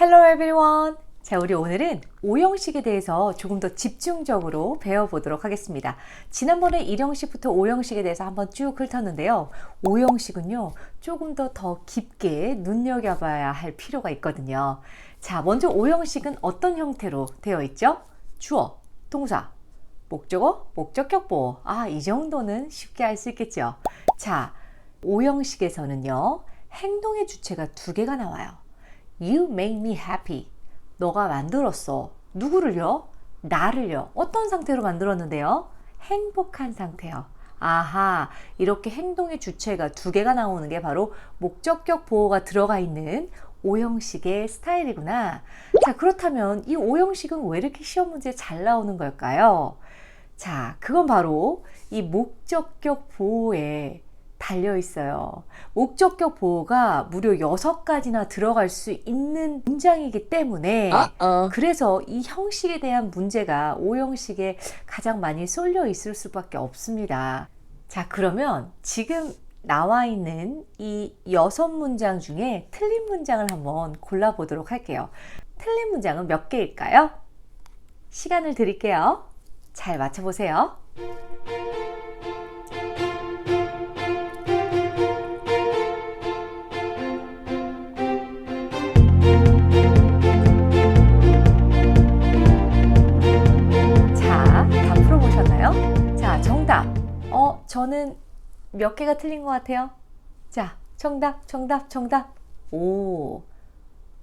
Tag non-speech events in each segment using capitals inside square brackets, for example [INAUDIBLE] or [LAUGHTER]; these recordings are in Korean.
Hello everyone. 자, 우리 오늘은 오형식에 대해서 조금 더 집중적으로 배워보도록 하겠습니다. 지난번에 1형식부터 5형식에 대해서 한번 쭉 훑었는데요. 5형식은요, 조금 더 더 깊게 눈여겨봐야 할 필요가 있거든요. 자, 먼저 5형식은 어떤 형태로 되어 있죠? 주어, 동사, 목적어, 목적격 보호. 아, 이 정도는 쉽게 알수 있겠죠. 자, 5형식에서는요, 행동의 주체가 두 개가 나와요. You make me happy. 너가 만들었어. 누구를요? 나를요. 어떤 상태로 만들었는데요? 행복한 상태요. 아하, 이렇게 행동의 주체가 두 개가 나오는 게 바로 목적격 보호가 들어가 있는 오형식의 스타일이구나. 자, 그렇다면 이 오형식은 왜 이렇게 시험 문제에 잘 나오는 걸까요? 자, 그건 바로 이 목적격 보호에 달려 있어요. 목적격 보호가 무려 6가지나 들어갈 수 있는 문장이기 때문에 Uh-oh. 그래서 이 형식에 대한 문제가 오형식에 가장 많이 쏠려 있을 수밖에 없습니다. 자, 그러면 지금 나와 있는 이 여섯 문장 중에 틀린 문장을 한번 골라보도록 할게요. 틀린 문장은 몇 개일까요? 시간을 드릴게요. 잘 맞춰보세요. 저는 몇 개가 틀린 것 같아요? 자, 정답, 정답, 정답. 오,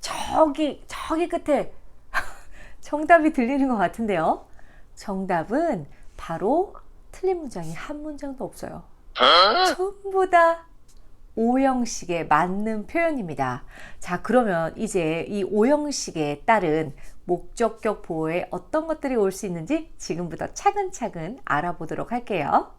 저기, 저기 끝에 [LAUGHS] 정답이 들리는 것 같은데요? 정답은 바로 틀린 문장이 한 문장도 없어요. 전부 다 오형식에 맞는 표현입니다. 자, 그러면 이제 이 오형식에 따른 목적격 보호에 어떤 것들이 올 수 있는지 지금부터 차근차근 알아보도록 할게요.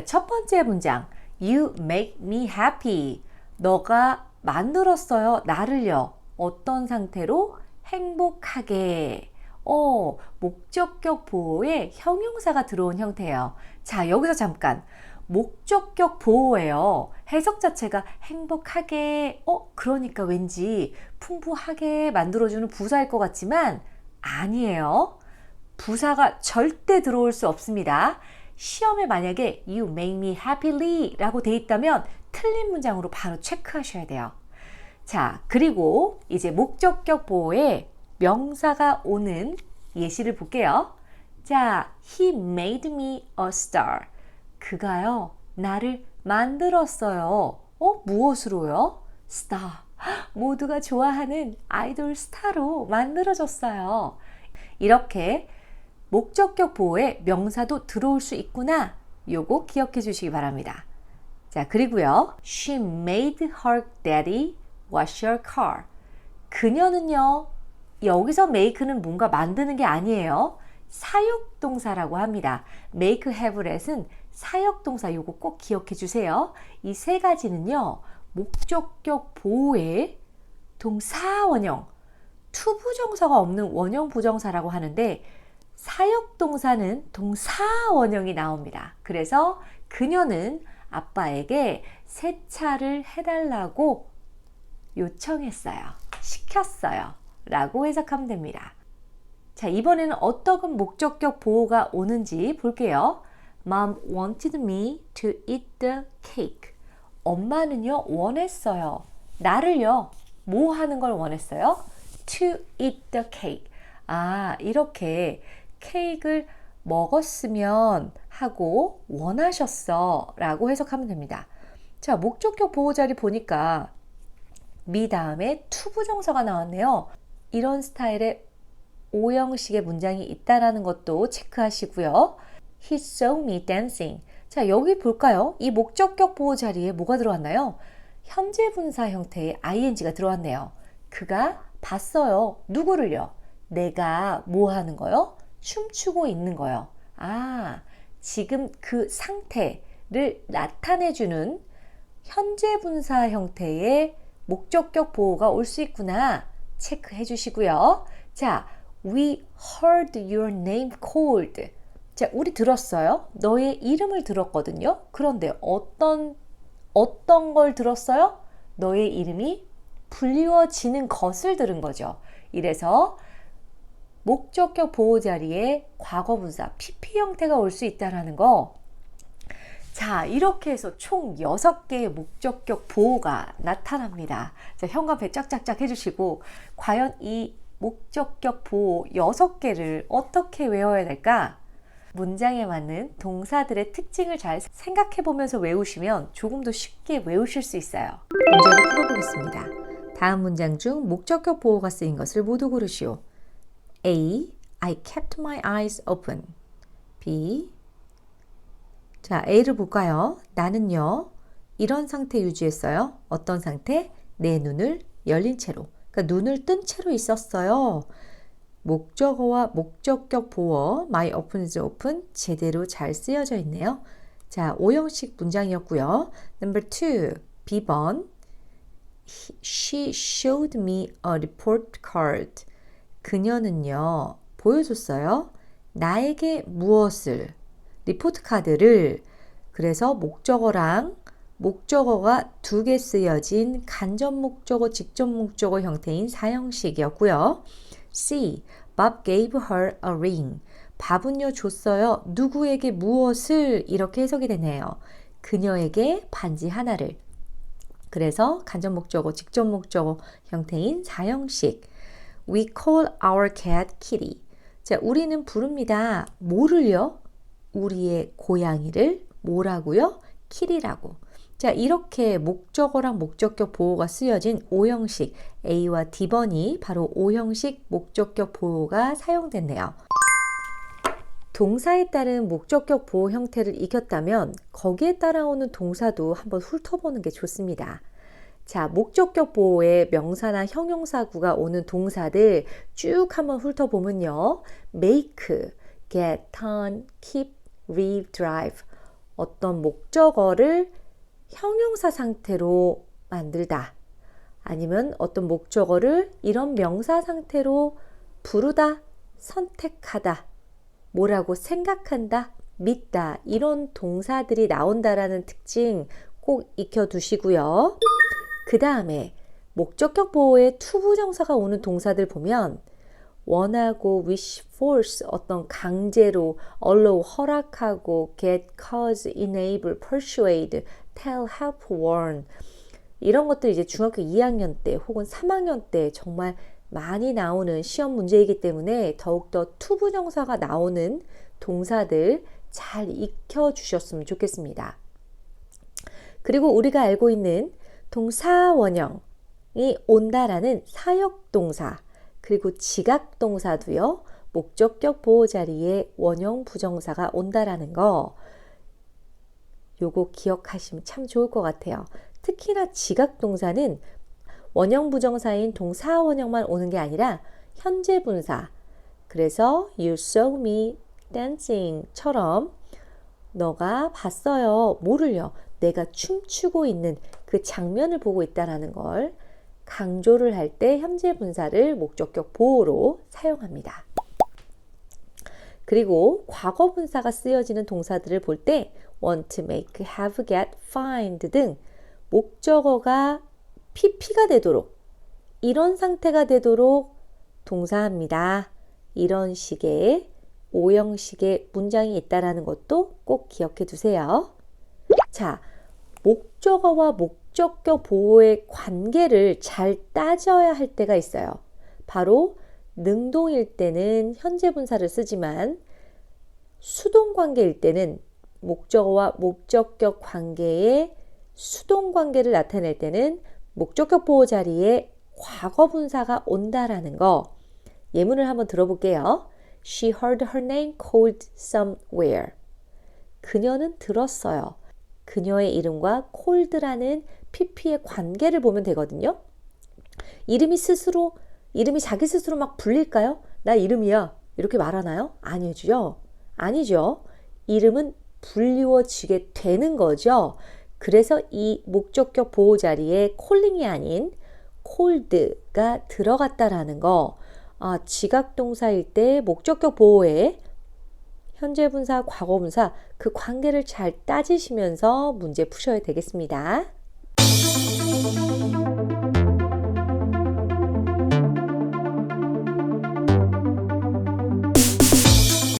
자, 첫 번째 문장. You make me happy. 너가 만들었어요. 나를요. 어떤 상태로? 행복하게. 어, 목적격 보호에 형용사가 들어온 형태예요. 자, 여기서 잠깐. 목적격 보호예요. 해석 자체가 행복하게, 어, 그러니까 왠지 풍부하게 만들어주는 부사일 것 같지만 아니에요. 부사가 절대 들어올 수 없습니다. 시험에 만약에 you make me happily 라고 돼 있다면 틀린 문장으로 바로 체크하셔야 돼요. 자, 그리고 이제 목적격 보호에 명사가 오는 예시를 볼게요. 자, he made me a star. 그가요, 나를 만들었어요. 어, 무엇으로요? star. 모두가 좋아하는 아이돌 스타로 만들어졌어요. 이렇게 목적격 보호에 명사도 들어올 수 있구나. 요거 기억해 주시기 바랍니다. 자, 그리고요. She made her daddy wash your car. 그녀는요. 여기서 make는 뭔가 만드는 게 아니에요. 사역동사라고 합니다. make, have, let은 사역동사 요거 꼭 기억해 주세요. 이 세 가지는요. 목적격 보호에 동사 원형, 투부정사가 없는 원형 부정사라고 하는데 사역동사는 동사 원형이 나옵니다. 그래서 그녀는 아빠에게 세차를 해달라고 요청했어요. 시켰어요. 라고 해석하면 됩니다. 자, 이번에는 어떤 목적격 보호가 오는지 볼게요. Mom wanted me to eat the cake. 엄마는요, 원했어요. 나를요, 뭐 하는 걸 원했어요? To eat the cake. 아, 이렇게 케이크를 먹었으면 하고 원하셨어 라고 해석하면 됩니다. 자, 목적격 보호 자리 보니까 미 다음에 투부정사가 나왔네요. 이런 스타일의 오형식의 문장이 있다라는 것도 체크하시고요. He saw me dancing. 자, 여기 볼까요? 이 목적격 보호 자리에 뭐가 들어왔나요? 현재 분사 형태의 ing가 들어왔네요. 그가 봤어요. 누구를요? 내가 뭐 하는 거요? 춤추고 있는 거요. 아, 지금 그 상태를 나타내주는 현재 분사 형태의 목적격 보호가 올 수 있구나. 체크해 주시고요. 자, we heard your name called. 자, 우리 들었어요. 너의 이름을 들었거든요. 그런데 어떤 어떤 걸 들었어요? 너의 이름이 불리워지는 것을 들은 거죠. 이래서 목적격 보호 자리에 과거분사 PP 형태가 올 수 있다라는 거. 자, 이렇게 해서 총 6개의 목적격 보호가 나타납니다. 자, 현관배 짝짝짝 해주시고, 과연 이 목적격 보호 6개를 어떻게 외워야 될까? 문장에 맞는 동사들의 특징을 잘 생각해 보면서 외우시면 조금 더 쉽게 외우실 수 있어요. 문제를 풀어보겠습니다. 다음 문장 중 목적격 보호가 쓰인 것을 모두 고르시오. A. I kept my eyes open. B. 자, A를 볼까요? 나는요, 이런 상태 유지했어요. 어떤 상태? 내 눈을 열린 채로. 그러니까 눈을 뜬 채로 있었어요. 목적어와 목적격 보어 my open is open 제대로 잘 쓰여져 있네요. 자, 오형식 문장이었고요. Number two, B번 She showed me a report card. 그녀는요, 보여줬어요. 나에게 무엇을, 리포트 카드를, 그래서 목적어랑 목적어가 두 개 쓰여진 간접 목적어, 직접 목적어 형태인 사형식이었고요. C. Bob gave her a ring. 밥은요 줬어요. 누구에게 무엇을 이렇게 해석이 되네요. 그녀에게 반지 하나를. 그래서 간접 목적어, 직접 목적어 형태인 사형식. We call our cat Kitty. 자, 우리는 부릅니다. 뭐를요? 우리의 고양이를 뭐라고요? 키리라고. 자, 이렇게 목적어랑 목적격 보호가 쓰여진 O형식 A와 D번이 바로 O형식 목적격 보호가 사용됐네요. 동사에 따른 목적격 보호 형태를 익혔다면 거기에 따라오는 동사도 한번 훑어보는 게 좋습니다. 자, 목적격 보호에 명사나 형용사구가 오는 동사들 쭉 한번 훑어보면요. make, get, turn, keep, leave, drive. 어떤 목적어를 형용사 상태로 만들다. 아니면 어떤 목적어를 이런 명사 상태로 부르다, 선택하다, 뭐라고 생각한다, 믿다, 이런 동사들이 나온다라는 특징 꼭 익혀 두시고요. 그 다음에 목적격 보호에 투부 정사가 오는 동사들 보면 원하고 wish, force 어떤 강제로 allow 허락하고 get, cause, enable, persuade, tell, help, warn 이런 것들 이제 중학교 2학년 때 혹은 3학년 때 정말 많이 나오는 시험 문제이기 때문에 더욱더 투부 정사가 나오는 동사들 잘 익혀 주셨으면 좋겠습니다. 그리고 우리가 알고 있는 동사원형이 온다라는 사역동사 그리고 지각동사도요. 목적격 보호 자리에 원형 부정사가 온다라는 거 요거 기억하시면 참 좋을 것 같아요. 특히나 지각동사는 원형 부정사인 동사 원형만 오는 게 아니라 현재 분사 그래서 you saw me dancing처럼 너가 봤어요. 뭐를요? 내가 춤추고 있는 그 장면을 보고 있다라는 걸 강조를 할 때 현재 분사를 목적격 보호로 사용합니다. 그리고 과거 분사가 쓰여지는 동사들을 볼 때 want, make, have, get, find 등 목적어가 pp가 되도록 이런 상태가 되도록 동사합니다. 이런 식의 오형식의 문장이 있다라는 것도 꼭 기억해 두세요. 자, 목적어와 목적격 보호의 관계를 잘 따져야 할 때가 있어요. 바로 능동일 때는 현재 분사를 쓰지만 수동 관계일 때는 목적어와 목적격 관계의 수동 관계를 나타낼 때는 목적격 보호 자리에 과거 분사가 온다라는 거 예문을 한번 들어볼게요. She heard her name called somewhere. 그녀는 들었어요. 그녀의 이름과 cold라는 pp의 관계를 보면 되거든요. 이름이 스스로 이름이 자기 스스로 막 불릴까요? 나 이름이야. 이렇게 말하나요? 아니죠. 아니죠. 이름은 불리워지게 되는 거죠. 그래서 이 목적격 보호 자리에 콜링이 아닌 cold가 들어갔다라는 거. 아, 지각 동사일 때 목적격 보호에 현재 분사, 과거 분사 그 관계를 잘 따지시면서 문제 푸셔야 되겠습니다.